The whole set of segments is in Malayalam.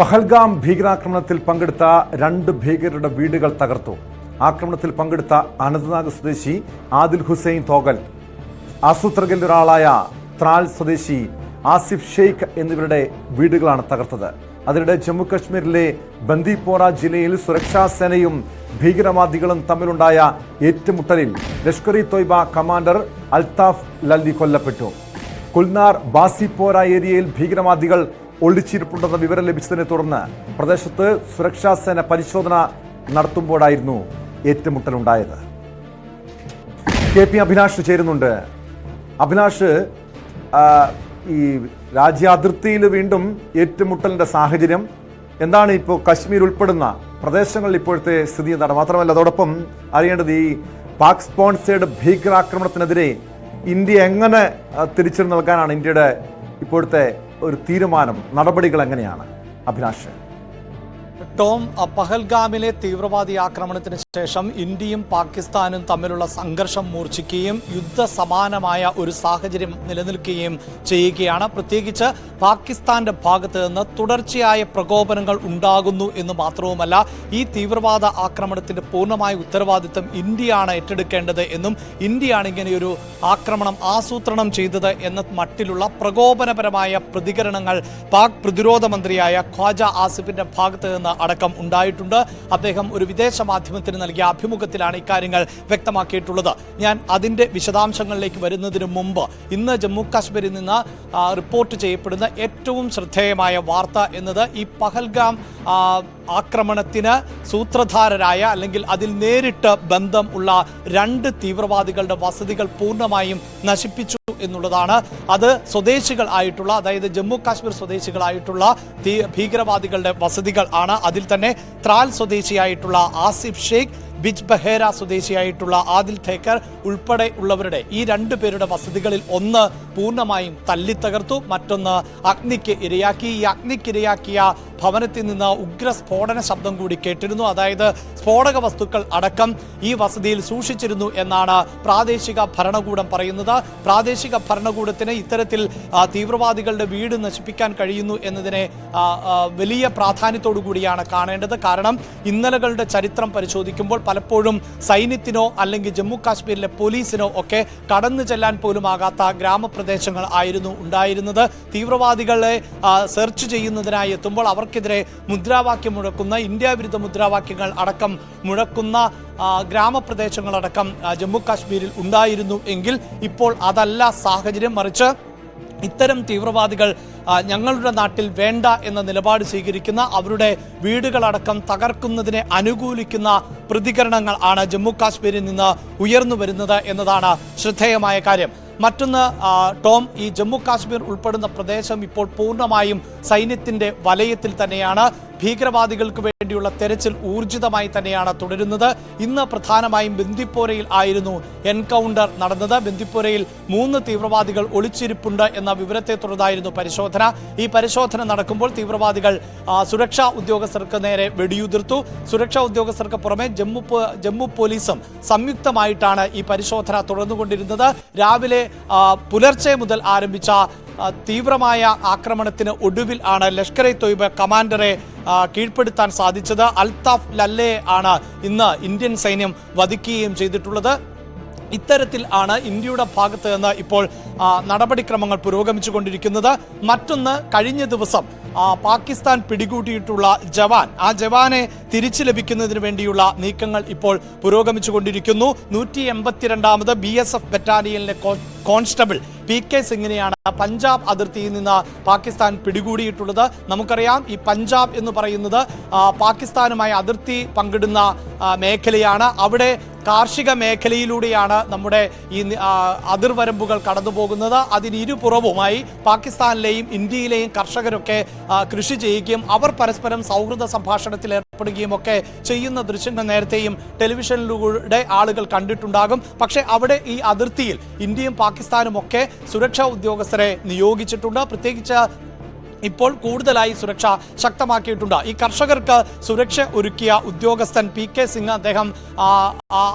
പഹൽഗാം ഭീകരാക്രമണത്തിൽ പങ്കെടുത്ത രണ്ട് ഭീകരരുടെ വീടുകൾ തകർത്തു. ആക്രമണത്തിൽ പങ്കെടുത്ത അനന്ത്നാഗ് സ്വദേശി ആദിൽ ഹുസൈൻ തോഗൽ ആസൂത്രകൽ ഒരാളായ ത്രാൽ സ്വദേശി ആസിഫ് ഷെയ്ഖ് എന്നിവരുടെ വീടുകളാണ് തകർത്തത്. അതിനിടെ ജമ്മു കശ്മീരിലെ ബന്ദിപ്പോറ ജില്ലയിൽ സുരക്ഷാ സേനയും ഭീകരവാദികളും തമ്മിലുണ്ടായ ഏറ്റുമുട്ടലിൽ ലഷ്കർ ഇ തോയ്ബ കമാൻഡർ അൽതാഫ് ലല്ലി കൊല്ലപ്പെട്ടു. കുൽനാർ ബാസിപ്പോര ഏരിയയിൽ ഭീകരവാദികൾ ഒളിച്ചിരിപ്പുണ്ടെന്ന വിവരം ലഭിച്ചതിനെ തുടർന്ന് പ്രദേശത്ത് സുരക്ഷാ സേന പരിശോധന നടത്തുമ്പോഴായിരുന്നു ഏറ്റുമുട്ടലുണ്ടായത്. കെ പി അഭിലാഷ് ചേരുന്നുണ്ട്. അഭിലാഷ് ഈ ഈ രാജ്യാതിർത്തിയിൽ വീണ്ടും ഏറ്റുമുട്ടലിന്റെ സാഹചര്യം എന്താണ് ഇപ്പോൾ കശ്മീർ ഉൾപ്പെടുന്ന പ്രദേശങ്ങളിൽ ഇപ്പോഴത്തെ സ്ഥിതി എന്താണ്? മാത്രമല്ല അതോടൊപ്പം അറിയേണ്ടത് ഈ പാക് സ്പോൺസേഡ് ഭീകരാക്രമണത്തിനെതിരെ ഇന്ത്യ എങ്ങനെ തിരിച്ചു നൽകാനാണ് ഇന്ത്യയുടെ ഇപ്പോഴത്തെ ഒരു തീരുമാനം നടപടികൾ എങ്ങനെയാണ്? അഭിലാഷ്. ടോം പഹൽഗാമിലെ തീവ്രവാദി ആക്രമണത്തിന് ശേഷം ഇന്ത്യയും പാകിസ്ഥാനും തമ്മിലുള്ള സംഘർഷം മൂർച്ഛിക്കുകയും യുദ്ധസമാനമായ ഒരു സാഹചര്യം നിലനിൽക്കുകയും ചെയ്യുകയാണ്. പ്രത്യേകിച്ച് പാകിസ്ഥാന്റെ ഭാഗത്ത് നിന്ന് തുടർച്ചയായ പ്രകോപനങ്ങൾ ഉണ്ടാകുന്നു എന്ന് മാത്രവുമല്ല ഈ തീവ്രവാദ ആക്രമണത്തിന്റെ പൂർണമായ ഉത്തരവാദിത്തം ഇന്ത്യയാണ് ഏറ്റെടുക്കേണ്ടത് എന്നും ഇന്ത്യയാണ് ഇങ്ങനെയൊരു ആക്രമണം ആസൂത്രണം ചെയ്തത് എന്ന മട്ടിലുള്ള പ്രകോപനപരമായ പ്രതികരണങ്ങൾ പാക് പ്രതിരോധ മന്ത്രിയായ ഖ്വാജ ആസിഫിന്റെ ഭാഗത്ത് നിന്ന് അടക്കം ഉണ്ടായിട്ടുണ്ട്. അദ്ദേഹം ഒരു വിദേശ മാധ്യമത്തിന് നൽകിയ അഭിമുഖത്തിലാണ് ഇക്കാര്യങ്ങൾ വ്യക്തമാക്കിയിട്ടുള്ളത്. ഞാൻ അതിന്റെ വിശദാംശങ്ങളിലേക്ക് വരുന്നതിന് മുമ്പ് ഇന്ന് ജമ്മു കാശ്മീരിൽ നിന്ന് റിപ്പോർട്ട് ചെയ്യപ്പെടുന്ന ഏറ്റവും ശ്രദ്ധേയമായ വാർത്ത എന്നത് ഈ പഹൽഗാം ആക്രമണത്തിന് സൂത്രധാരരായ അല്ലെങ്കിൽ അതിൽ നേരിട്ട് ബന്ധം ഉള്ള രണ്ട് തീവ്രവാദികളുടെ വസതികൾ പൂർണമായും നശിപ്പിച്ചു എന്നുള്ളതാണ്. അത് സ്വദേശികൾ ആയിട്ടുള്ള അതായത് ജമ്മു കാശ്മീർ സ്വദേശികളായിട്ടുള്ള ഭീകരവാദികളുടെ വസതികൾ ആണ്. അതിൽ തന്നെ ത്രാൽ സ്വദേശിയായിട്ടുള്ള ആസിഫ് ഷെയ്ഖ് ബിജ് ബഹേര സ്വദേശിയായിട്ടുള്ള ആദിൽ ഠേക്കർ ഉൾപ്പെടെ ഉള്ളവരുടെ ഈ രണ്ടു പേരുടെ വസതികളിൽ ഒന്ന് പൂർണമായും തല്ലിത്തകർത്തു മറ്റൊന്ന് അഗ്നിക്ക് ഇരയാക്കി. ഈ അഗ്നിക്ക് ഇരയാക്കിയ ഭവനത്തിൽ നിന്ന് ഉഗ്ര സ്ഫോടന ശബ്ദം കൂടി കേട്ടിരുന്നു. അതായത് സ്ഫോടക വസ്തുക്കൾ അടക്കം ഈ വസതിയിൽ സൂക്ഷിച്ചിരുന്നു എന്നാണ് പ്രാദേശിക ഭരണകൂടം പറയുന്നത്. പ്രാദേശിക ഭരണകൂടത്തിന് ഇത്തരത്തിൽ തീവ്രവാദികളുടെ വീട് നശിപ്പിക്കാൻ കഴിയുന്നു എന്നതിനെ വലിയ പ്രാധാന്യത്തോടു കൂടിയാണ് കാണേണ്ടത്. കാരണം ഇന്നലകളുടെ ചരിത്രം പരിശോധിക്കുമ്പോൾ പലപ്പോഴും സൈന്യത്തിനോ അല്ലെങ്കിൽ ജമ്മു കാശ്മീരിലെ പോലീസിനോ ഒക്കെ കടന്നു ചെല്ലാൻ പോലും ആകാത്ത ഗ്രാമപ്രദേശങ്ങൾ ആയിരുന്നു ഉണ്ടായിരുന്നത്. തീവ്രവാദികളെ സെർച്ച് ചെയ്യുന്നതിനായി എത്തുമ്പോൾ അവർക്കെതിരെ മുദ്രാവാക്യം മുഴക്കുന്ന ഇന്ത്യ വിരുദ്ധ മുദ്രാവാക്യങ്ങൾ അടക്കം മുഴക്കുന്ന ഗ്രാമപ്രദേശങ്ങളടക്കം ജമ്മു കാശ്മീരിൽ ഉണ്ടായിരുന്നു എങ്കിൽ ഇപ്പോൾ അതല്ല സാഹചര്യം. മറിച്ച് ഇത്തരം തീവ്രവാദികൾ ഞങ്ങളുടെ നാട്ടിൽ വേണ്ട എന്ന നിലപാട് സ്വീകരിക്കുന്ന അവരുടെ വീടുകളടക്കം തകർക്കുന്നതിനെ അനുകൂലിക്കുന്ന പ്രതികരണങ്ങൾ ആണ് ജമ്മു കാശ്മീരിൽ നിന്ന് ഉയർന്നു വരുന്നത് എന്നതാണ് ശ്രദ്ധേയമായ കാര്യം. മറ്റൊന്ന് ടോം ഈ ജമ്മു കാശ്മീർ ഉൾപ്പെടുന്ന പ്രദേശം ഇപ്പോൾ പൂർണമായും സൈന്യത്തിന്റെ വലയത്തിൽ തന്നെയാണ്. ഭീകരവാദികൾക്ക് വേണ്ടിയുള്ള തെരച്ചിൽ ഊർജിതമായി തന്നെയാണ് തുടരുന്നത്. ഇന്ന് പ്രധാനമായും ബന്ദിപ്പോരയിൽ ആയിരുന്നു എൻകൗണ്ടർ നടന്നത്. ബന്ദിപ്പോരയിൽ മൂന്ന് തീവ്രവാദികൾ ഒളിച്ചിരിപ്പുണ്ട് എന്ന വിവരത്തെ തുടർന്നായിരുന്നു പരിശോധന. ഈ പരിശോധന നടക്കുമ്പോൾ തീവ്രവാദികൾ സുരക്ഷാ ഉദ്യോഗസ്ഥർക്ക് നേരെ വെടിയുതിർത്തു. സുരക്ഷാ ഉദ്യോഗസ്ഥർക്ക് പുറമെ ജമ്മു ജമ്മു പോലീസും സംയുക്തമായിട്ടാണ് ഈ പരിശോധന തുടർന്നുകൊണ്ടിരുന്നത്. രാവിലെ പുലർച്ചെ മുതൽ ആരംഭിച്ച തീവ്രമായ ആക്രമണത്തിന് ഒടുവിൽ ആണ് ലഷ്കർ ഇ തൊയ്ബ കമാൻഡറെ കീഴ്പ്പെടുത്താൻ സാധിച്ചത്. അൽതാഫ് ലല്ലെ ആണ് ഇന്ന് ഇന്ത്യൻ സൈന്യം വധിക്കുകയും ചെയ്തിട്ടുള്ളത്. ഇത്തരത്തിൽ ആണ് ഇന്ത്യയുടെ ഭാഗത്ത് നിന്ന് ഇപ്പോൾ നടപടിക്രമങ്ങൾ പുരോഗമിച്ചു പുരോഗമിച്ചുകൊണ്ടിരിക്കുന്നത്. മറ്റൊന്ന് കഴിഞ്ഞ ദിവസം പാകിസ്ഥാൻ പിടികൂട്ടിയിട്ടുള്ള ജവാൻ ആ ജവാനെ തിരിച്ചു ലഭിക്കുന്നതിന് വേണ്ടിയുള്ള നീക്കങ്ങൾ ഇപ്പോൾ പുരോഗമിച്ചുകൊണ്ടിരിക്കുന്നു. നൂറ്റി എൺപത്തിരണ്ടാമത് ബി എസ് എഫ് ബറ്റാലിയനിലെ കോൺസ്റ്റബിൾ പി കെ സിംഗിനെയാണ് പഞ്ചാബ് അതിർത്തിയിൽ നിന്ന് പാകിസ്ഥാൻ പിടികൂടിയിട്ടുള്ളത്. നമുക്കറിയാം ഈ പഞ്ചാബ് എന്ന് പറയുന്നത് പാകിസ്ഥാനുമായി അതിർത്തി പങ്കിടുന്ന മേഖലയാണ്. അവിടെ കാർഷിക മേഖലയിലൂടെയാണ് നമ്മുടെ ഈ അതിർവരമ്പുകൾ കടന്നു പോകുന്നത് അതിന് ഇരുപുറവുമായി പാകിസ്ഥാനിലെയും ഇന്ത്യയിലെയും കർഷകരൊക്കെ കൃഷി ചെയ്യുകയും അവർ പരസ്പരം സൗഹൃദ സംഭാഷണത്തിൽ ഏർപ്പെടുകയും ഒക്കെ ചെയ്യുന്ന ദൃശ്യങ്ങൾ നേരത്തെയും ടെലിവിഷനിലൂടെ ആളുകൾ കണ്ടിട്ടുണ്ടാകും. പക്ഷേ അവിടെ ഈ അതിർത്തിയിൽ ഇന്ത്യയും പാകിസ്ഥാനും ഒക്കെ സുരക്ഷാ ഉദ്യോഗസ്ഥരെ നിയോഗിച്ചിട്ടുണ്ട്. പ്രത്യേകിച്ച് ഇപ്പോൾ കൂടുതലായി സുരക്ഷ ശക്തമാക്കിയിട്ടുണ്ട്. ഈ കർഷകർക്ക് സുരക്ഷ ഒരുക്കിയ ഉദ്യോഗസ്ഥൻ പി കെ സിംഗ് അദ്ദേഹം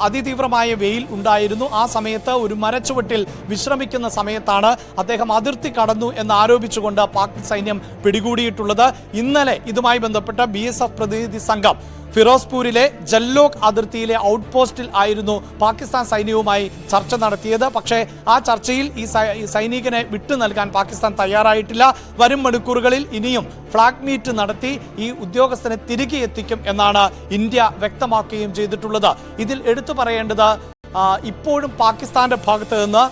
അതിതീവ്രമായ വെയിൽ ഉണ്ടായിരുന്നു. ആ സമയത്ത് ഒരു മരച്ചുവട്ടിൽ വിശ്രമിക്കുന്ന സമയത്താണ് അദ്ദേഹം അതിർത്തി കടന്നു എന്ന് ആരോപിച്ചുകൊണ്ട് പാക് സൈന്യം പിടികൂടിയിട്ടുള്ളത്. ഇന്നലെ ഇതുമായി ബന്ധപ്പെട്ട ബി പ്രതിനിധി സംഘം ഫിറോസ്പൂരിലെ ജല്ലോക് അതിർത്തിയിലെ ഔട്ട് പോസ്റ്റിൽ ആയിരുന്നു പാകിസ്ഥാൻ സൈന്യവുമായി ചർച്ച നടത്തിയത്. പക്ഷേ ആ ചർച്ചയിൽ ഈ സൈനികനെ വിട്ടു നൽകാൻ പാകിസ്ഥാൻ തയ്യാറായിട്ടില്ല. വരും മണിക്കൂറുകളിൽ ഇനിയും ഫ്ളാഗ് മീറ്റ് നടത്തി ഈ ഉദ്യോഗസ്ഥനെ തിരികെ എത്തിക്കും എന്നാണ് ഇന്ത്യ വ്യക്തമാക്കുകയും ചെയ്തിട്ടുള്ളത്. ഇതിൽ എടുത്തു പറയേണ്ടത് ഇപ്പോഴും പാകിസ്ഥാന്റെ ഭാഗത്ത് നിന്ന്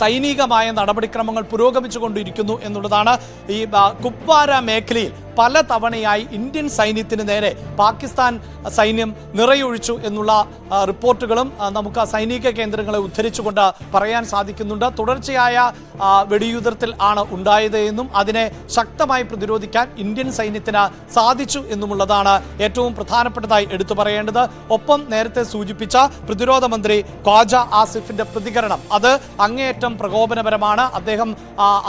സൈനികമായ നടപടിക്രമങ്ങൾ പുരോഗമിച്ചുകൊണ്ടിരിക്കുന്നു എന്നുള്ളതാണ് ഈ കുപ്വാര മേഖലയിൽ പല തവണയായി ഇന്ത്യൻ സൈന്യത്തിന് നേരെ പാകിസ്ഥാൻ സൈന്യം നിറയൊഴിച്ചു എന്നുള്ള റിപ്പോർട്ടുകളും നമുക്ക് ആ സൈനിക കേന്ദ്രങ്ങളെ ഉദ്ധരിച്ചുകൊണ്ട് പറയാൻ സാധിക്കുന്നുണ്ട്. തുടർച്ചയായ വെടിയുതിർത്തിൽ ആണ് ഉണ്ടായത് എന്നും അതിനെ ശക്തമായി പ്രതിരോധിക്കാൻ ഇന്ത്യൻ സൈന്യത്തിന് സാധിച്ചു എന്നുമുള്ളതാണ് ഏറ്റവും പ്രധാനപ്പെട്ടതായി എടുത്തു പറയേണ്ടത്. ഒപ്പം നേരത്തെ സൂചിപ്പിച്ച പ്രതിരോധ മന്ത്രി ഖ്വാജ ആസിഫിന്റെ പ്രതികരണം അത് അങ്ങേയറ്റം പ്രകോപനപരമാണ്. അദ്ദേഹം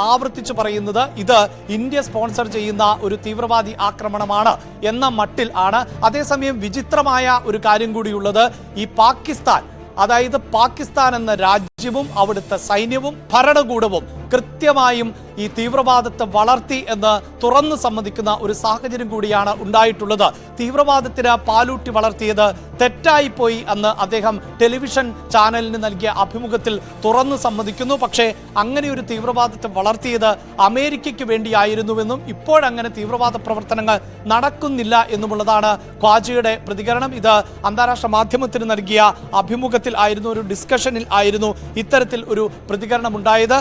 ആവർത്തിച്ചു പറയുന്നത് ഇത് ഇന്ത്യ സ്പോൺസർ ചെയ്യുന്ന ഒരു തീവ്രവാദി ആക്രമണമാണ് എന്ന മട്ടിൽ ആണ്. അതേസമയം വിചിത്രമായ ഒരു കാര്യം കൂടിയുള്ളത് ഈ പാകിസ്ഥാൻ അതായത് പാകിസ്ഥാൻ എന്ന രാജ്യവും അവിടുത്തെ സൈന്യവും ഭരണകൂടവും കൃത്യമായും ഈ തീവ്രവാദത്തെ വളർത്തി എന്ന് തുറന്നു സമ്മതിക്കുന്ന ഒരു സാഹചര്യം കൂടിയാണ് ഉണ്ടായിട്ടുള്ളത്. തീവ്രവാദത്തിന് പാലൂട്ടി വളർത്തിയത് തെറ്റായിപ്പോയി അന്ന് അദ്ദേഹം ടെലിവിഷൻ ചാനലിന് നൽകിയ അഭിമുഖത്തിൽ തുറന്നു സമ്മതിക്കുന്നു. പക്ഷേ അങ്ങനെ ഒരു തീവ്രവാദത്തെ വളർത്തിയത് അമേരിക്കയ്ക്ക് വേണ്ടിയായിരുന്നുവെന്നും ഇപ്പോഴങ്ങനെ തീവ്രവാദ പ്രവർത്തനങ്ങൾ നടക്കുന്നില്ല എന്നുമുള്ളതാണ് ഖ്വാജിയുടെ പ്രതികരണം. ഇത് അന്താരാഷ്ട്ര മാധ്യമത്തിന് നൽകിയ അഭിമുഖത്തിൽ ആയിരുന്നു ഒരു ഡിസ്കഷനിൽ ആയിരുന്നു ഇത്തരത്തിൽ ഒരു പ്രതികരണം ഉണ്ടായത്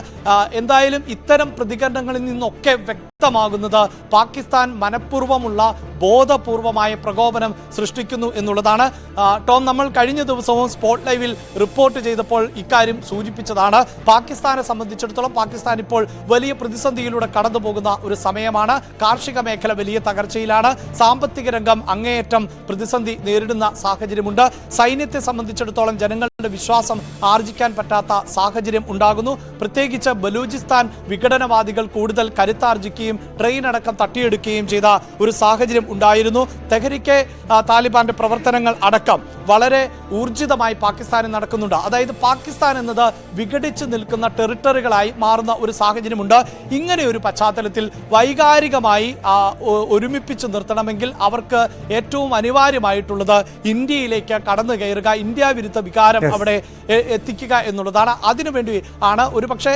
എന്തായാലും ഇത്തരം പ്രതികരണങ്ങളിൽ നിന്നൊക്കെ വ്യക്തമാകുന്നത് പാകിസ്ഥാൻ മനഃപൂർവമുള്ള ബോധപൂർവമായ പ്രകോപനം സൃഷ്ടിക്കുന്നു എന്നുള്ളതാണ്. ടോം നമ്മൾ കഴിഞ്ഞ ദിവസവും സ്പോട്ട് ലൈവിൽ റിപ്പോർട്ട് ചെയ്തപ്പോൾ ഇക്കാര്യം സൂചിപ്പിച്ചതാണ്. പാകിസ്ഥാനെ സംബന്ധിച്ചിടത്തോളം പാകിസ്ഥാൻ ഇപ്പോൾ വലിയ പ്രതിസന്ധിയിലൂടെ കടന്നുപോകുന്ന ഒരു സമയമാണ്. കാർഷിക മേഖല വലിയ തകർച്ചയിലാണ്. സാമ്പത്തിക രംഗം അങ്ങേയറ്റം പ്രതിസന്ധി നേരിടുന്ന സാഹചര്യമുണ്ട്. സൈന്യത്തെ സംബന്ധിച്ചിടത്തോളം ജനങ്ങളുടെ വിശ്വാസം ആർജിക്കാൻ പറ്റാത്ത സാഹചര്യം ഉണ്ടാകുന്നു. പ്രത്യേകിച്ച് ബലൂചിസ്ഥാൻ വിഘടനവാദികൾ കൂടുതൽ കരുത്താർജിക്കുകയും ട്രെയിൻ അടക്കം തട്ടിയെടുക്കുകയും ചെയ്ത ഒരു സാഹചര്യം ഉണ്ടായിരുന്നു. തെഹരിക്കെ താലിബാന്റെ പ്രവർത്തനങ്ങൾ അടക്കം വളരെ ഊർജിതമായി പാകിസ്ഥാനിൽ നടക്കുന്നുണ്ട്. അതായത് പാകിസ്ഥാൻ എന്നത് വിഘടിച്ച് നിൽക്കുന്ന ടെറിട്ടറികളായി മാറുന്ന ഒരു സാഹചര്യമുണ്ട്. ഇങ്ങനെ ഒരു പശ്ചാത്തലത്തിൽ വൈകാരികമായി ഒരുമിപ്പിച്ച് നിർത്തണമെങ്കിൽ അവർക്ക് ഏറ്റവും അനിവാര്യമായിട്ടുള്ളത് ഇന്ത്യയിലേക്ക് കടന്നു കയറുക ഇന്ത്യ വിരുദ്ധ വികാരം അവിടെ എത്തിക്കുക എന്നുള്ളതാണ്. അതിനുവേണ്ടി ആണ് ഒരുപക്ഷെ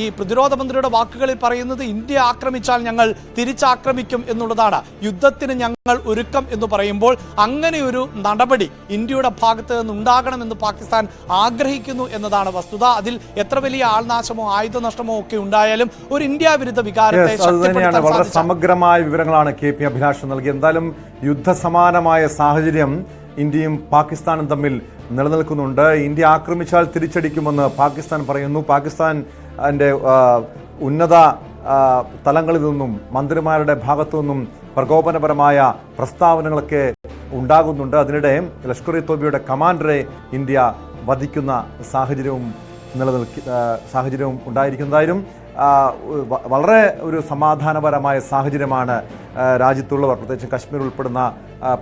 ഈ പ്രതിരോധ മന്ത്രിയുടെ വാക്കുകളിൽ പറയുന്നത് ഇന്ത്യ ആക്രമിച്ചാൽ ഞങ്ങൾ തിരിച്ചാക്രമിക്കും എന്നുള്ളതാണ്. യുദ്ധത്തിന് ഞങ്ങൾ ഒരുക്കം എന്ന് പറയുമ്പോൾ അങ്ങനെ ഒരു നടപടി ഇന്ത്യയുടെ ഭാഗത്ത് നിന്നുണ്ടാകണമെന്ന് പാകിസ്ഥാൻ ആഗ്രഹിക്കുന്നു എന്നതാണ് വസ്തുത. അതിൽ എത്ര വലിയ ആൾനാശമോ ആയുധ നഷ്ടമോ ഒക്കെ ഉണ്ടായാലും ഒരു ഇന്ത്യ വിരുദ്ധ വികാരത്തെ വളരെ സമഗ്രമായ വിവരങ്ങളാണ് കെ പി അഭിലാഷ് നൽകി. എന്തായാലും യുദ്ധസമാനമായ സാഹചര്യം ഇന്ത്യയും പാകിസ്ഥാനും തമ്മിൽ നിലനിൽക്കുന്നുണ്ട്. ഇന്ത്യ ആക്രമിച്ചാൽ തിരിച്ചടിക്കുമെന്ന് പാകിസ്ഥാൻ പറയുന്നു. പാകിസ്ഥാൻ അതിന്റെ ഉന്നത തലങ്ങളിൽ നിന്നും മന്ത്രിമാരുടെ ഭാഗത്തു നിന്നും പ്രകോപനപരമായ പ്രസ്താവനകളൊക്കെ ഉണ്ടാകുന്നുണ്ട്. അതിനിടെ ലഷ്കർ ഇ തോബിയുടെ കമാൻഡറെ ഇന്ത്യ വധിക്കുന്ന സാഹചര്യവും നിലനിൽക്കി സാഹചര്യവും ഉണ്ടായിരിക്കുന്നതായാലും വളരെ ഒരു സമാധാനപരമായ സാഹചര്യമാണ് രാജ്യത്തുള്ളവർ പ്രത്യേകിച്ച് കശ്മീർ ഉൾപ്പെടുന്ന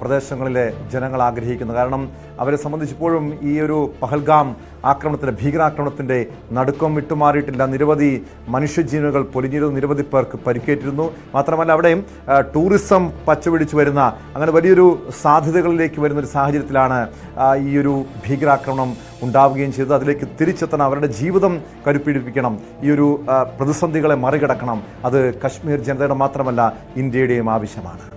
പ്രദേശങ്ങളിലെ ജനങ്ങൾ ആഗ്രഹിക്കുന്നു. കാരണം അവരെ സംബന്ധിച്ചിപ്പോഴും ഈ ഒരു പഹൽഗാം ആക്രമണത്തിന്റെ ഭീകരാക്രമണത്തിന്റെ നടുക്കം വിട്ടുമാറിയിട്ടില്ല. നിരവധി മനുഷ്യജീവനുകൾ പൊലിഞ്ഞിരുന്നു നിരവധി പേർക്ക് പരിക്കേറ്റിരുന്നു. മാത്രമല്ല അവിടെയും ടൂറിസം പച്ചപിടിച്ചു വരുന്ന അങ്ങനെ വലിയൊരു സാധ്യതകളിലേക്ക് വരുന്ന ഒരു സാഹചര്യത്തിലാണ് ഈ ഒരു ഭീകരാക്രമണം ഉണ്ടാവുകയും ചെയ്ത്. അതിലേക്ക് തിരിച്ചെത്തണം അവരുടെ ജീവിതം കരുപ്പിടിപ്പിക്കണം. ഈ ഒരു പ്രതിസന്ധികളെ മറികടക്കണം. അത് കശ്മീർ ജനതയുടെ മാത്രമല്ല ഇന്ത്യയുടെയും ആവശ്യമാണ്.